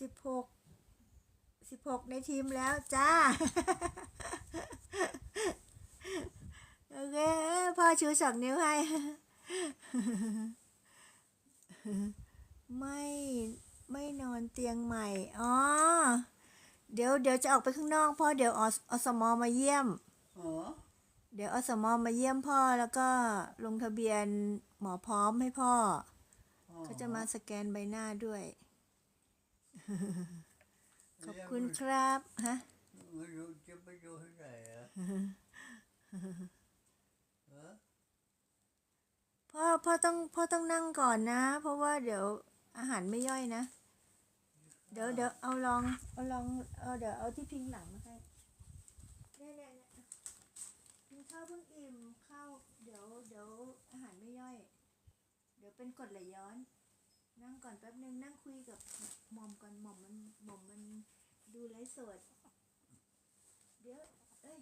สิบหกสิบหกในทีมแล้วจ้า โอเคพ่อชูสองนิ้วให้ ไม่ไม่นอนเตียงใหม่ อ๋อ เดี๋ยวเดี๋ยวจะออกไปข้างนอกพ่อเดี๋ยวออสมมาเยี่ยมอ๋อเดี๋ยวอสมมาเยี่ยมพ่อแล้วก็ลงทะเบียนหมอพร้อมให้พ่อ เขาจะมาสแกนใบหน้าด้วย ขอบคุณครับฮะไม่รู้จะไปดูที่ไหนอะเออพ่อพ่อต้องพ่อต้องนั่งก่อนนะ เพราะว่าเดี๋ยวอาหารไม่ย่อยนะ เดี๋ยวเดี๋ยวเอาลองเอาลองเอาเดี๋ยวเอาที่พิงหลังมาให้เนี่ยเนี่ยเนี่ยกินข้าวเพิ่งอิ่มข้าวเดี๋ยวเดี๋ยวอาหารไม่ย่อย เดี๋ยวเป็นกรดไหลย้อน นั่งก่อนแป๊บนึงนั่งคุยกับหมอมก่อนหมอมมันหมอมมันดูไลฟ์สด เดี๋ยว เอ้ย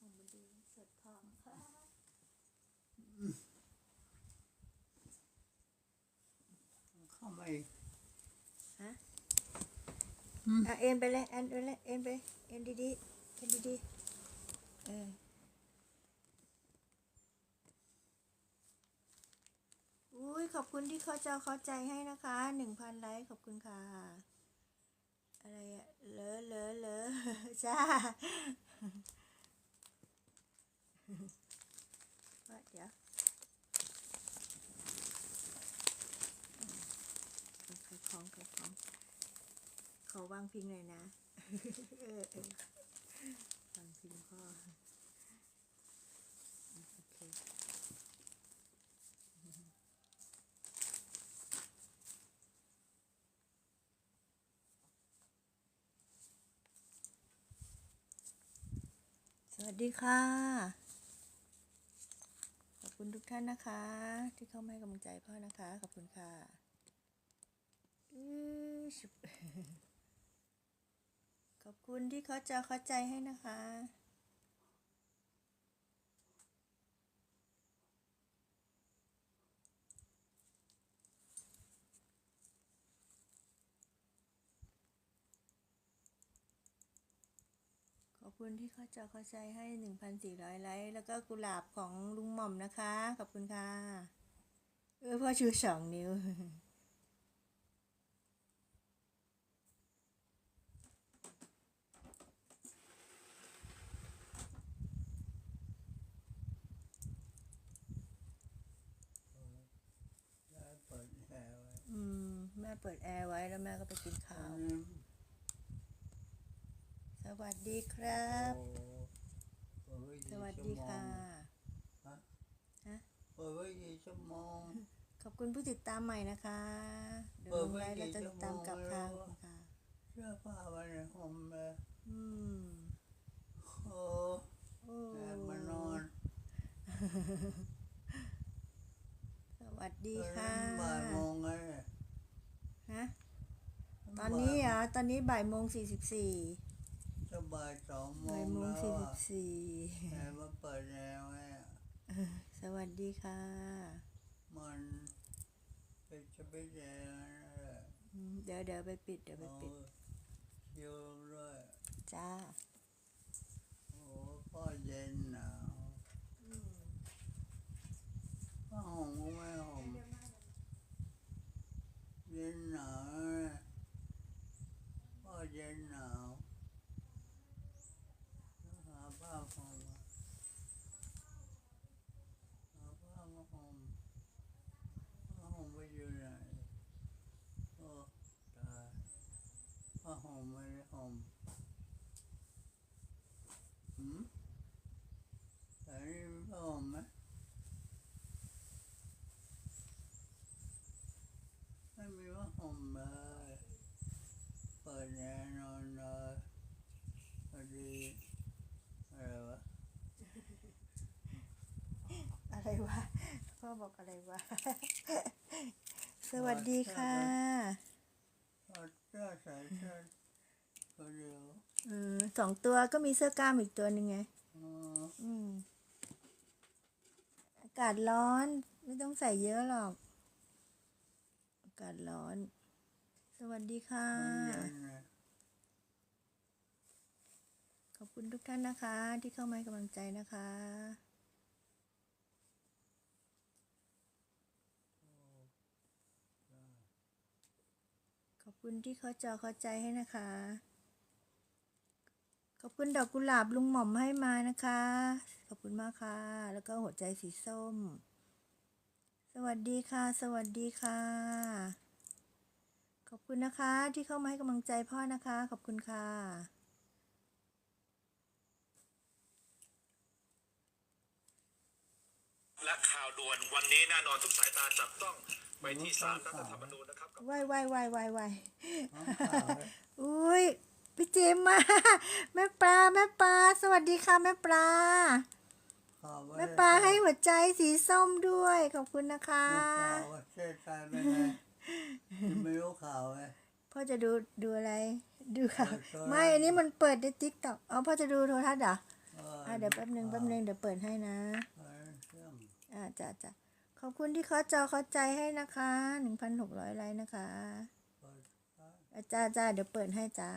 หมอมมันดูไลฟ์สดพร้อมเข้าไปฮะอะเอ็นไปเลยเอ็นไปเลยเอ็นไปเอ็นดีๆเอ็นดีๆเออ อุ้ยขอบคุณที่เขาจะเข้าใจให้นะคะหนึ่งพันไลค์ขอบคุณค่ะ อะไรอะเลอะเลอะเลอะจ้าว่าเดี๋ยวเอาใครคล้องใครคล้องขอวางพิงหน่อยนะ เออเออวางพิงพ่อโอเคส วัสดีค่ะ ขอบคุณทุกท่านนะคะ ที่เข้ามาให้กำลังใจพ่อนะคะ ขอบคุณค่ะขอบคุณที่เขาจะเข้าใจให้นะคะ คุณที่เขาจะเข้าใจให้ 1,400 ไลค์แล้วก็กุหลาบของลุงหม่อมนะคะ ขอบคุณค่ะ เออพ่อชูสองนิ้วได้เปิดแอร์ไว้อืม แม่เปิดแอร์ไว้แล้วแม่ก็ไปกินข้าวอืมส วัสดีครับ โอ้เปิดไสวัสดีค่ะฮะฮะเปิดไว้กี่ชั่วโมงขอบคุณผู้ติดตามใหม่นะคะเดี๋ยวเปิลดงไว้ไลน์แล้วจะกี่ติดตามกลับชั่ค่ะวขอบโมงคุณค่ะเสื้อผ้าไว้ในห้องเลยอืมโอ้โอ้แอบมานอน สวัสดีตอนค่ะนั้นบ่ายโมงไงฮะตอนนี้เหรอตอนนี้บ่ายโมงสี่สิบสี่ จะบ่ายสองโมบ่ายงโมงแล้วสี่สิอะบสี่แอบมาเปิดแอร์ไว้อะสวัสดีค่ะมันเป็นจะเป็นแอร์นั่นแหละอืมเดี๋ยวเดี๋ยวไปปิดเดี๋ยวไปเอาปิดคิวด้วยจ้า โอ้พ่อเย็นหนาวผ้าห่มก็ไม่ห่มเย็นหนาวนะพ่อเย็นหนาวหาผ้าห่มมาหาผ้ามาห่มผ้าห่มไปอยู่ไหนโอ้ตายผ้าห่มไม่ได้ห่ม หืมแต่นี่ก็ห่มไหมไม่มี ว่าห่มเลยเปิดแอร์นอนเลยพอดีอะไรวะอะไรวะพ่อบอกอะไรวะ สวัสดีค่ะถอดเสื้อใส่เสื้อตัวเดียวเออสองตัวก็มีเสื้อกล้ามอีกตัวหนึ่งไงอ๋ออืมอากาศร้อนไม่ต้องใส่เยอะหรอก อากาศร้อนส วัสดีค่ะ ขอบคุณทุกท่านนะคะ ที่เข้ามาให้กำลังใจนะคะขอบคุณที่เขาจอเข้าใจให้นะคะ ขอบคุณดอกกุหลาบลุงหม่อมให้มานะคะ ขอบคุณมากค่ะ แล้วก็หัวใจสีส้ม สวัสดีค่ะ สวัสดีค่ะ อบคุณนะคะที่เข้ามาให้กำลังใจพ่อนะคะ ขอบคุณค่ะ และข่าวด่วนวันนี้แน่นอนทุกสายตาจับต้องไปที่ศาลรัฐธรรมนูญนะครับวายวายวายวายวายน้ำข่าวเลยอุ้ยพี่เจมส์มา แม่ปลาแม่ปลาสวัสดีค่ะแม่ปลาข่าวไว้แม่ปลาให้หัวใจสีส้มด้วย ขอบคุณนะคะ ข่าวว่าเชื่อใจเป็นไงจะ ไม่รู้ข่าวไหมพ่อจะดูดูอะไร ดูค่ะเปิดโทรทัศน์ไม่อันนี้มันเปิดในติ๊กต็อกเอาพ่อจะดูโทรทัศน์เหรอเอออะเดี๋ยวแป๊บหนึ่งแป๊บหนึ่งเดี๋ยวเปิดให้นะเออเชื่อมอ่าจ้ะจ้ะขอบคุณที่เขาจอเข้าใจให้นะคะหนึ่งพันหกร้อยไลค์นะคะเปิดข่าวอะจ้าจ้าเดี๋ยวเปิดให้จ้า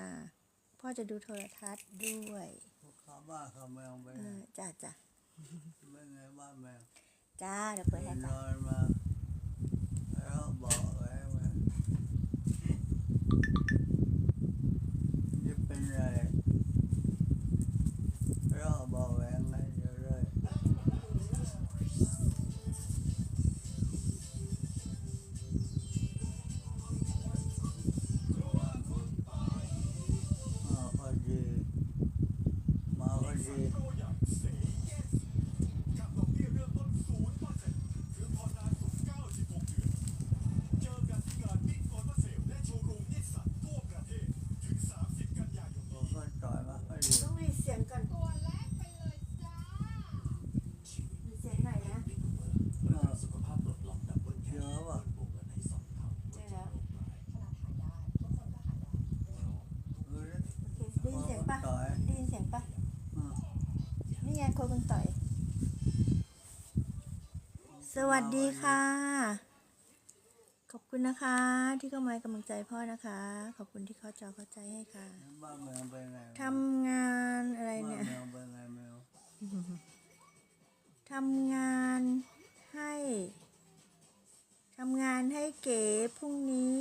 พ่อจะดูโทรทัศน์ด้วยข่าวบ้านข่าวเมืองเป็นเอไงอจ้าจ้าเป็นไงบ้านเมืองจ้าเดี๋ยวเปิดให้นจ้าอนมาแล้วบอก สวัสดีค่ะ ขอบคุณนะคะ ที่เข้ามาให้กำลังใจพ่อนะคะ ขอบคุณที่เขาจอเข้าใจให้ค่ะ บ้านเมืองเป็นไงทำงานอะไรบ้านเนี่ย เมืองเป็นไงไม่รู้ทำงานให้ทำงานให้เก๋พรุ่งนี้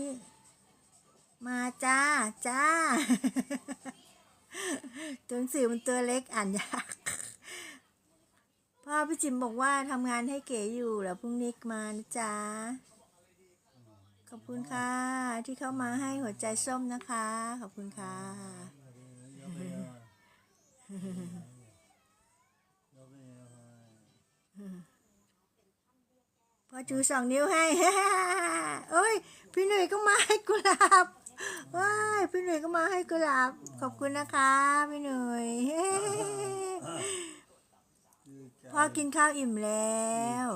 มาจ้าจ้า ตัวหนังสือมันตัวเล็กอ่านยาก พี่จิมบอกว่าทำงานให้เก๋อยู่แล้วพรุ่งนี้มานะจ๊ะ ขอบคุณค่ะ ที่เข้ามาให้หัวใจส้มนะคะ ขอบคุณค่ะ พอจูสองนิ้วให้เอ้ย พี่หนุ่ยก็มาให้กุหลาบว้ายพี่หนุ่ยก็มาให้กุหลาบ ขอบคุณนะคะ พี่หนุ่ย พ่อกินข้าวอิ่มแล้ว